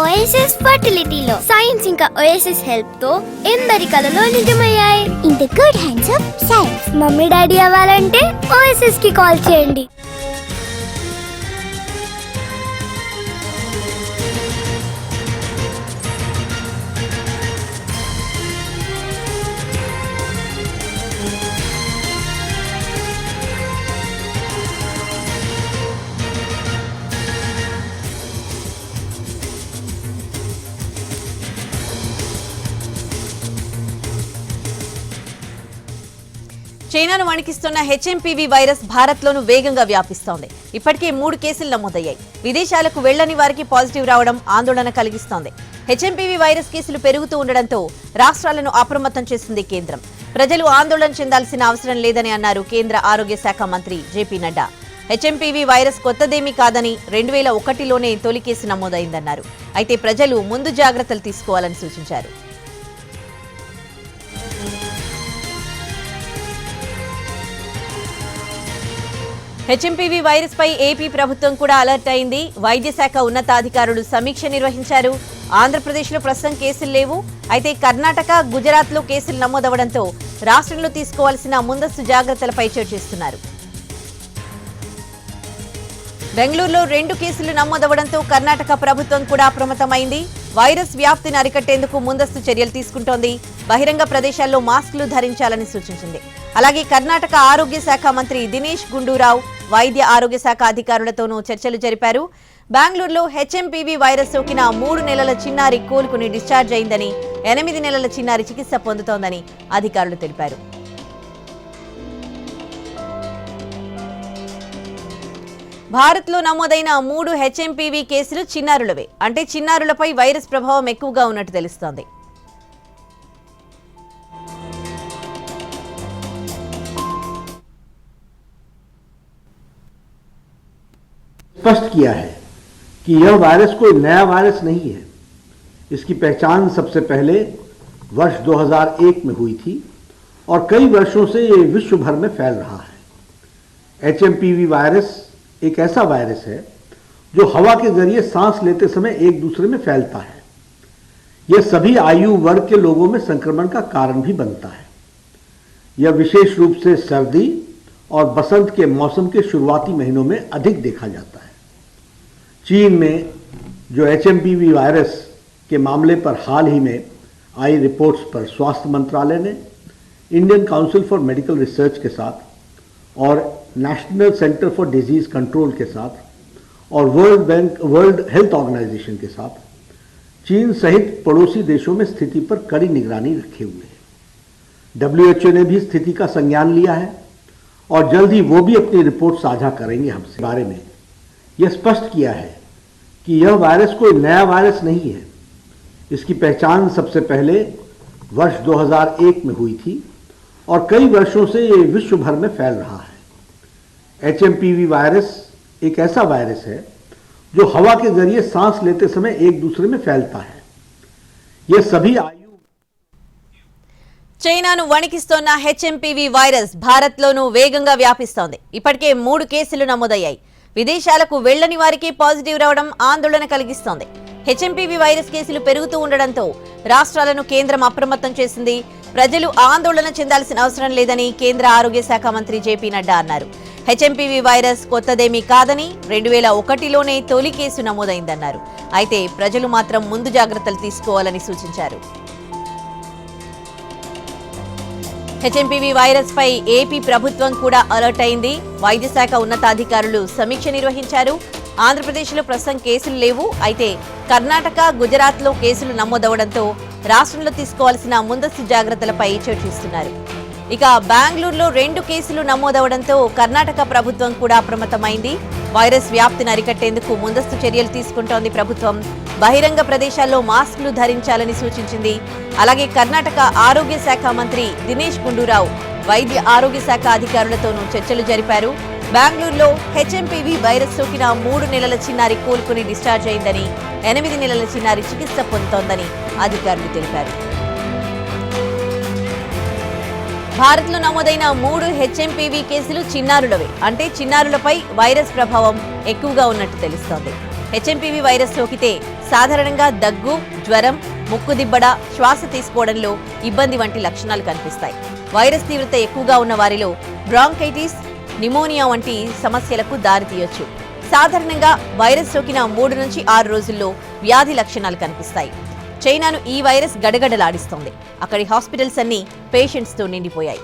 OSS ఫర్టిలిటీలో science ఇంకా O S S హెల్ప్తో ఎందరి కలలో నిజమయ్యాయి? In the good hands of science mummy daddy అవ్వాలంటే ఓఎస్ఎస్కి కాల్ చేయండి. చైనాను వణికిస్తున్న హెచ్ఎంపీవీ వైరస్ భారత్లోనూ వేగంగా వ్యాపిస్తోంది. ఇప్పటికే మూడు కేసులు నమోదయ్యాయి. విదేశాలకు వెళ్ళని వారికి పాజిటివ్ రావడం ఆందోళన కలిగిస్తోంది. హెచ్ఎంపీవీ వైరస్ కేసులు పెరుగుతూ ఉండడంతో రాష్ట్రాలను అప్రమత్తం చేసింది కేంద్రం. ప్రజలు ఆందోళన చెందాల్సిన అవసరం లేదని అన్నారు కేంద్ర ఆరోగ్య శాఖ మంత్రి J P Nadda. H M P V virus కొత్తదేమీ కాదని రెండు వేల ఒకటిలోనే తొలి కేసు నమోదైందన్నారు. అయితే ప్రజలు ముందు జాగ్రత్తలు తీసుకోవాలని సూచించారు. హెచ్ఎంపీవీ వైరస్ పై ఏపీ ప్రభుత్వం కూడా అలర్ట్ అయింది. వైద్య శాఖ ఉన్నతాధికారులు సమీక్ష నిర్వహించారు. ఆంధ్రప్రదేశ్లో ప్రస్తుతం కేసులు లేవు. అయితే కర్ణాటక గుజరాత్లో కేసులు నమోదవడంతో రాష్ట్రంలో తీసుకోవాల్సిన ముందస్తు జాగ్రత్తలపై చర్చిస్తున్నారు బెంగళూరులో రెండు కేసులు నమోదవడంతో కర్ణాటక ప్రభుత్వం కూడా అప్రమత్తమైంది. వైరస్ వ్యాప్తిని అరికట్టేందుకు ముందస్తు చర్యలు తీసుకుంటోంది. బహిరంగ ప్రదేశాల్లో మాస్కులు ధరించాలని సూచించింది. అలాగే కర్ణాటక ఆరోగ్య శాఖ మంత్రి దినేష్ గుండూరావు వైద్య ఆరోగ్య శాఖ అధికారులతోనూ చర్చలు జరిపారు. బెంగళూరులో హెచ్ఎంపీవీ వైరస్ సోకిన మూడు నెలల చిన్నారి కోలుకుని డిశ్చార్జ్ అయిందని ఎనిమిది నెలల చిన్నారి చికిత్స పొందుతోందని అధికారులు తెలిపారు. భారత్లో నమోదైన మూడు హెచ్ఎంపీవీ కేసులు చిన్నారులవే. అంటే చిన్నారులపై వైరస్ ప్రభావం ఎక్కువగా ఉన్నట్టు తెలుస్తోంది. स्पष्ट किया है कि यह वायरस कोई नया वायरस नहीं है। इसकी पहचान सबसे पहले वर्ष 2001 में हुई थी और कई वर्षों से ये विश्व भर में फैल रहा है। एच वायरस एक ऐसा वायरस है जो हवा के ज़रिए सांस लेते समय एक दूसरे में फैलता है। यह सभी आयु वर्ग के लोगों में संक्रमण का कारण भी बनता है। यह विशेष रूप से सर्दी और बसंत के मौसम के शुरुआती महीनों में अधिक देखा जाता है। चीन में जो एचएमपीवी वायरस के मामले पर हाल ही में आई रिपोर्ट्स पर स्वास्थ्य मंत्रालय ने Indian Council for Medical Research के साथ और National Centre for Disease Control के साथ और World Bank World Health Organization के साथ चीन सहित पड़ोसी देशों में स्थिति पर कड़ी निगरानी रखे हुए है। डब्ल्यूएचओ ने भी स्थिति का संज्ञान लिया है और जल्द ही वो भी अपनी रिपोर्ट साझा करेंगे हमसे। बारे में यह स्पष्ट किया है कि यह वायरस कोई नया वायरस नहीं है इसकी पहचान सबसे पहले वर्ष 2001 में हुई थी और कई वर्षों से ये विश्व भर में फैल रहा है एच वायरस एक ऐसा वायरस है जो हवा के जरिए सांस लेते समय एक दूसरे में फैलता है यह सभी आयु చైనాను వణికిస్తోన్న హెచ్ఎంపీవీ వైరస్ భారత్లోనూ వేగంగా వ్యాపిస్తోంది ఇప్పటికే మూడు కేసులు నమోదయ్యాయి విదేశాలకు వెళ్ళని వారికి పాజిటివ్ రావడం ఆందోళన కలిగిస్తోంది. హెచ్ఎంపీవీ వైరస్ కేసులు పెరుగుతూ ఉండడంతో రాష్ట్రాలను కేంద్రం అప్రమత్తం చేసింది. ప్రజలు ఆందోళన చెందాల్సిన అవసరం లేదని కేంద్ర ఆరోగ్య శాఖ మంత్రి జేపీ నడ్డా అన్నారు. హెచ్ఎంపీవీ వైరస్ కొత్తదేమీ కాదని రెండు వేల ఒకటిలోనే తొలి కేసు నమోదైందన్నారు. అయితే ప్రజలు మాత్రం ముందు జాగ్రత్తలు తీసుకోవాలని సూచించారు. హెచ్ఎంపీవీ వైరస్ పై ఏపీ ప్రభుత్వం కూడా అలర్ట్ అయింది. వైద్య శాఖ ఉన్నతాధికారులు సమీక్ష నిర్వహించారు. ఆంధ్రప్రదేశ్లో ప్రస్తుతం కేసులు లేవు. అయితే కర్ణాటక గుజరాత్లో కేసులు నమోదవడంతో రాష్ట్రంలో తీసుకోవాల్సిన ముందస్తు జాగ్రత్తలపై చర్చిస్తున్నారు. ఇక బెంగళూరులో రెండు కేసులు నమోదవడంతో కర్ణాటక ప్రభుత్వం కూడా అప్రమత్తమైంది. వైరస్ వ్యాప్తిని అరికట్టేందుకు ముందస్తు చర్యలు తీసుకుంటోంది ప్రభుత్వం. బహిరంగ ప్రదేశాల్లో మాస్కులు ధరించాలని సూచించింది. అలాగే కర్ణాటక ఆరోగ్య శాఖ మంత్రి దినేష్ గుండూరావు వైద్య ఆరోగ్య శాఖ అధికారులతోనూ చర్చలు జరిపారు. బెంగళూరులో హెచ్ఎంపీవీ వైరస్ సోకిన మూడు నెలల చిన్నారి కోలుకుని డిశ్చార్జ్ అయిందని ఎనిమిది నెలల చిన్నారి చికిత్స పొందుతోందని అధికారులు తెలిపారు. భారత్లో నమోదైన మూడు హెచ్ఎంపీవీ కేసులు చిన్నారులవే. అంటే చిన్నారులపై వైరస్ ప్రభావం ఎక్కువగా ఉన్నట్టు తెలుస్తోంది. హెచ్ఎంపీవీ వైరస్ సోకితే సాధారణంగా దగ్గు జ్వరం ముక్కు దిబ్బడ శ్వాస తీసుకోవడంలో ఇబ్బంది వంటి లక్షణాలు కనిపిస్తాయి. వైరస్ తీవ్రత ఎక్కువగా ఉన్న వారిలో బ్రాంకైటిస్ నిమోనియా వంటి సమస్యలకు దారితీయొచ్చు సాధారణంగా వైరస్ సోకిన మూడు నుంచి ఆరు రోజుల్లో వ్యాధి లక్షణాలు కనిపిస్తాయి. చైనాను ఈ వైరస్ గడగడలాడిస్తోంది. అక్కడి హాస్పిటల్స్ అన్ని పేషెంట్స్తో నిండిపోయాయి.